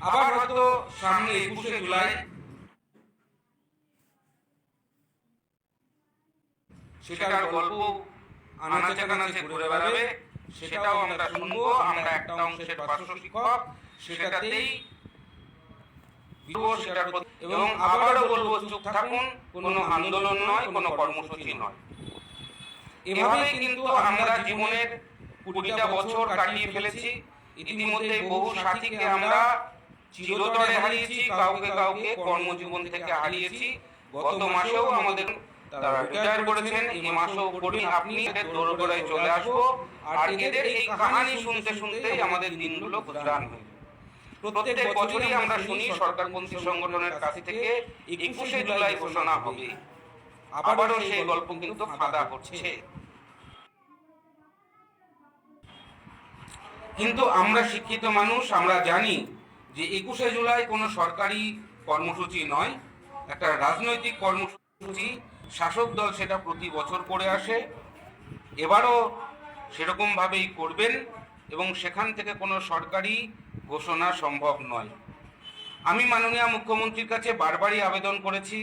আবার হয়তো সামনে একুশে জুলাই। সেটার গল্প আনাচে কানাচে ঘুরে বেড়াবে, সেটাও আমরা শুনব, আমরা একটা অংশের সেটাতেই এবং আবারও বলব, চুপ থাকুন, কোনো আন্দোলন নয়, কোনো কর্মসূচি নয়। এভাবেই কিন্তু আমরা জীবনের কুড়িটা বছর কাটিয়ে ফেলেছি। ইতিমধ্যে বহু সাথীকে আমরা চিরতরে হারিয়েছি কাউকে কাউকে কর্মজীবন থেকে হারিয়েছি। গত মাসেও আমাদের তারা রিটায়ার করেছেন এই মাসেও করি আপনি এদের দোরগোড়ায় চলে আসব। আর এদের এই কাহানি শুনতে শুনতেই আমাদের দিনগুলো গুজরান হয়ে প্রত্যেক বছরই আমরা শুনি সরকারপন্থী সংগঠনের কাছ থেকে একুশে জুলাই ঘোষণা হবে। আবারও সেই গল্প কিন্তু ফাঁদা করছে। কিন্তু আমরা শিক্ষিত মানুষ আমরা জানি যে একুশে জুলাই কোনো সরকারি কর্মসূচি নয়, একটা রাজনৈতিক কর্মসূচি। শাসক দল সেটা প্রতি বছর করে আসে, এবারও সেরকমভাবেই করবেন এবং সেখান থেকে কোনো সরকারি ঘোষণা সম্ভব নয়। আমি মাননীয় মুখ্যমন্ত্রীর কাছে বারবারই আবেদন করেছি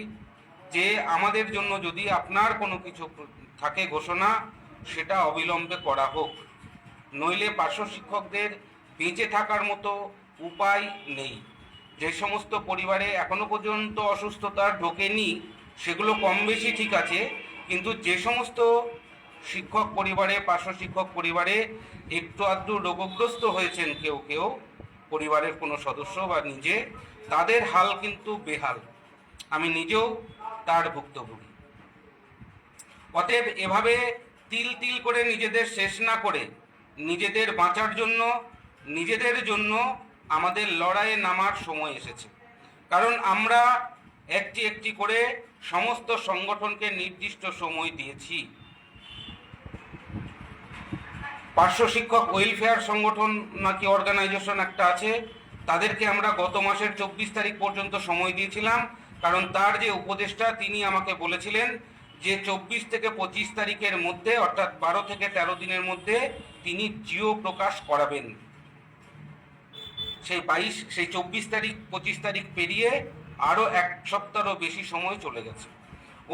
যে আমাদের জন্য যদি আপনার কোনো কিছু থাকে ঘোষণা, সেটা অবিলম্বে করা হোক। নইলে পার্শ্ব শিক্ষকদের বেঁচে থাকার মতো উপায় নেই। যে সমস্ত পরিবারে এখনও পর্যন্ত অসুস্থতা ঢোকেনি, সেগুলো কম বেশি ঠিক আছে, কিন্তু যে সমস্ত শিক্ষক পরিবারে, পার্শ্ব শিক্ষক পরিবারে একটু আধটু রোগগ্রস্ত হয়েছেন কেউ কেউ, পরিবারের কোনো সদস্য বা নিজে, তাদের হাল কিন্তু বেহাল। আমি নিজেও তার ভুক্তভোগী। অতএব এভাবে তিল তিল করে নিজেদের শেষ না করে নিজেদের বাঁচার জন্য, নিজেদের জন্য আমাদের লড়াইয়ে নামার সময় এসেছে। কারণ আমরা একটি একটি করে সমস্ত সংগঠনকে নির্দিষ্ট সময় দিয়েছি। পার্শ্ব শিক্ষক ওয়েলফেয়ার সংগঠন নাকি অর্গানাইজেশন একটা আছে, তাদেরকে আমরা গত মাসের চব্বিশ তারিখ পর্যন্ত সময় দিয়েছিলাম, কারণ তার যে উপদেষ্টা তিনি আমাকে বলেছিলেন যে চব্বিশ থেকে পঁচিশ তারিখের মধ্যে অর্থাৎ বারো থেকে তেরো দিনের মধ্যে তিনি জিও প্রকাশ করাবেন। সেই বাইশ, সেই চব্বিশ তারিখ, পঁচিশ তারিখ পেরিয়ে আরও এক সপ্তাহরও বেশি সময় চলে গেছে।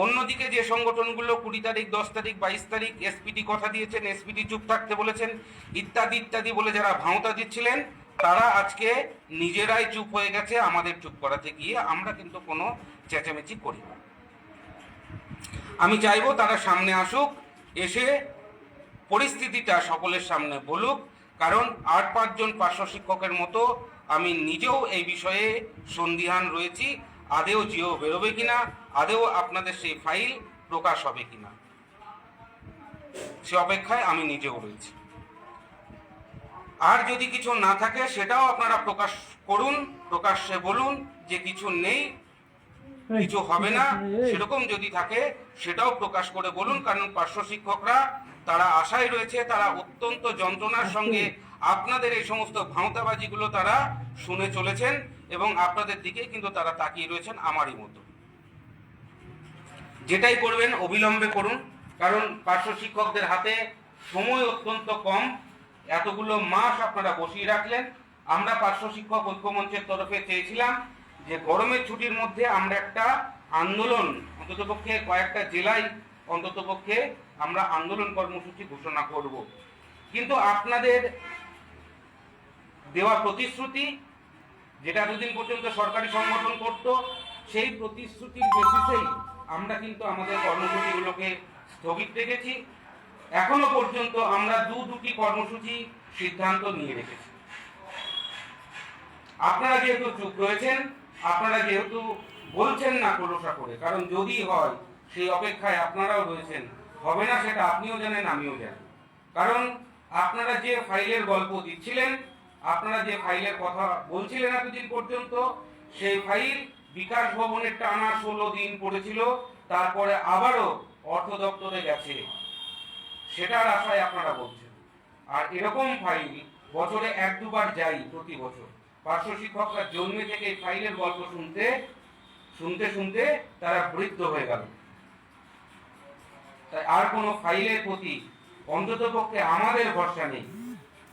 অন্যদিকে যে সংগঠনগুলো কুড়ি তারিখ, দশ তারিখ, বাইশ তারিখ এসপিটি কথা দিয়েছেন এসপিটি চুপ থাকতে বলেছেন, ইত্যাদি ইত্যাদি বলে যারা ভাঁওতা দিচ্ছিলেন, তারা আজকে নিজেরাই চুপ হয়ে গেছে, আমাদের চুপ করাতে গিয়ে আমরা কিন্তু কোনো চেঁচামেচি করি না। আমি চাইব তারা সামনে আসুক, এসে পরিস্থিতিটা সকলের সামনে বলুক কারণ আট পাঁচজন পার্শ্ব শিক্ষকের মতো আমি নিজেও এই বিষয়ে সন্দিহান রয়েছি। আদেও জিও বেরোবে কিনা, আদেও আপনাদের সেই ফাইল প্রকাশ হবে কিনা, সে অপেক্ষায় আমি নিজেও রয়েছি। আর যদি কিছু না থাকে, সেটাও আপনারা প্রকাশ করুন, প্রকাশ্যে বলুন যে কিছু নেই। কিছু হবে না সেরকম যদি থাকে সেটাও প্রকাশ করে বলুন কারণ পার্শ্ব শিক্ষকরা তারা আশায় রয়েছে তারা অত্যন্ত যন্ত্রণার সঙ্গে আপনাদের এই সমস্ত ভাঁওতাবাজিগুলো তারা শুনে চলেছেন এবং আপনাদের দিকে কিন্তু তারা তাকিয়ে রয়েছেন আমারই মতো। যেটাই করবেন অবিলম্বে করুন কারণ পার্শ্ব শিক্ষকদের হাতে সময় অত্যন্ত কম। এতগুলো মাস আপনারা বসিয়ে রাখলেন। আমরা পার্শ্ব শিক্ষক ঐক্যমঞ্চের তরফে চেয়েছিলাম যে গরমের ছুটির মধ্যে আমরা একটা আন্দোলন অন্ততপক্ষে কয়েকটা জেলায় অন্ততপক্ষে আমরা আন্দোলন কর্মসূচি ঘোষণা করব। কিন্তু আপনাদের দেওয়া প্রতিশ্রুতি, যেটা এতদিন পর্যন্ত সরকারি সংগঠন করত, সেই প্রতিশ্রুতির বেসিসেই আমরা কিন্তু আমাদের কর্মসূচিগুলোকে স্থগিত রেখেছি। এখনও পর্যন্ত আমরা দু দুটি কর্মসূচি সিদ্ধান্ত নিয়ে রেখেছি। আপনারা যেহেতু চুপ রয়েছেন আপনারা যেহেতু বলছেন না খোলসা করে, কারণ যদি হয়, সেই অপেক্ষায় আপনারাও রয়েছেন, হবে না সেটা আপনিও জানেন, আমিও জানি। কারণ আপনারা যে ফাইলের গল্প দিচ্ছিলেন, আপনারা যে ফাইলের কথা বলছিলেন এতদিন পর্যন্ত, সেই ফাইল বিকাশ ভবনের টানা ষোলো দিন পড়েছিল, তারপরে আবারও অর্থ দপ্তরে গেছে। সেটার আশায় আপনারা বলছেন। আর এরকম ফাইল বছরে এক দুবার যাই প্রতি বছর। পার্শ্ব শিক্ষকরা জন্মে থেকে ফাইলের গল্প শুনতে শুনতে শুনতে তারা বৃদ্ধ হয়ে গেল। তাই আর কোনো ফাইলের প্রতি অন্তত পক্ষে আমাদের ভরসা নেই।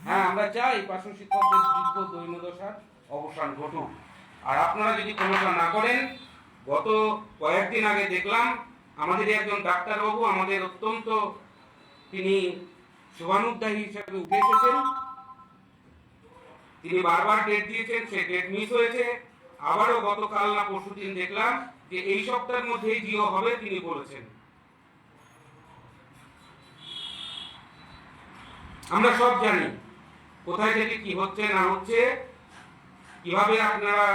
হ্যাঁ আমরা চাই পার্শ্ব শিক্ষকদের দীর্ঘ দৈন্যদশার অবসান ঘটুক। আর আপনারা যদি প্রমোশন না করেন, গত কয়েকদিন আগে দেখলাম, আমাদের একজন ডাক্তারবাবু আমাদের অত্যন্ত তিনি শুভানুদ্দায়ী হিসেবে উঠে এসেছেন। তিনি বারবার ডেট দিয়েছেন, সে ডেট মিস হয়েছে। আবারও গতকাল না পরশুদিন দেখলাম যে এই সপ্তাহের মধ্যেই জিও হবে তিনি বলেছেন। আমরা সব জানি কোথায় থেকে কি হচ্ছে, না হচ্ছে, কীভাবে আপনারা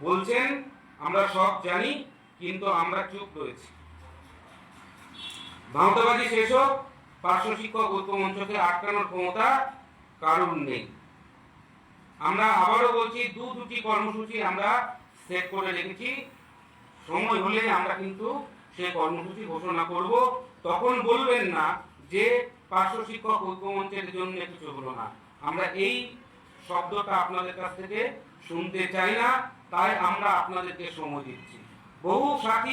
বলছেন, আমরা সব জানি, কিন্তু আমরা চুপ রয়েছি। ভাঁওতাবাজি শেষ হোক, পার্শ্ব শিক্ষক ঐক্য মঞ্চকে আটকানোর ক্ষমতা কারণ নেই। আমরা আবারও বলছি, দু দুটি কর্মসূচি আমরা সেট করে রেখেছি। সময় হলে আমরা কিন্তু সেই কর্মসূচি ঘোষণা করব। তখন বলবেন না যে পার্শ্ব শিক্ষক ঐক্যমঞ্চের জন্য কিছু হলো না। আমরা এই শব্দটা আপনাদের কাছ থেকে শুনতে চাই না, তাই আমরা আপনাদেরকে সময় দিচ্ছি। বহু সাথী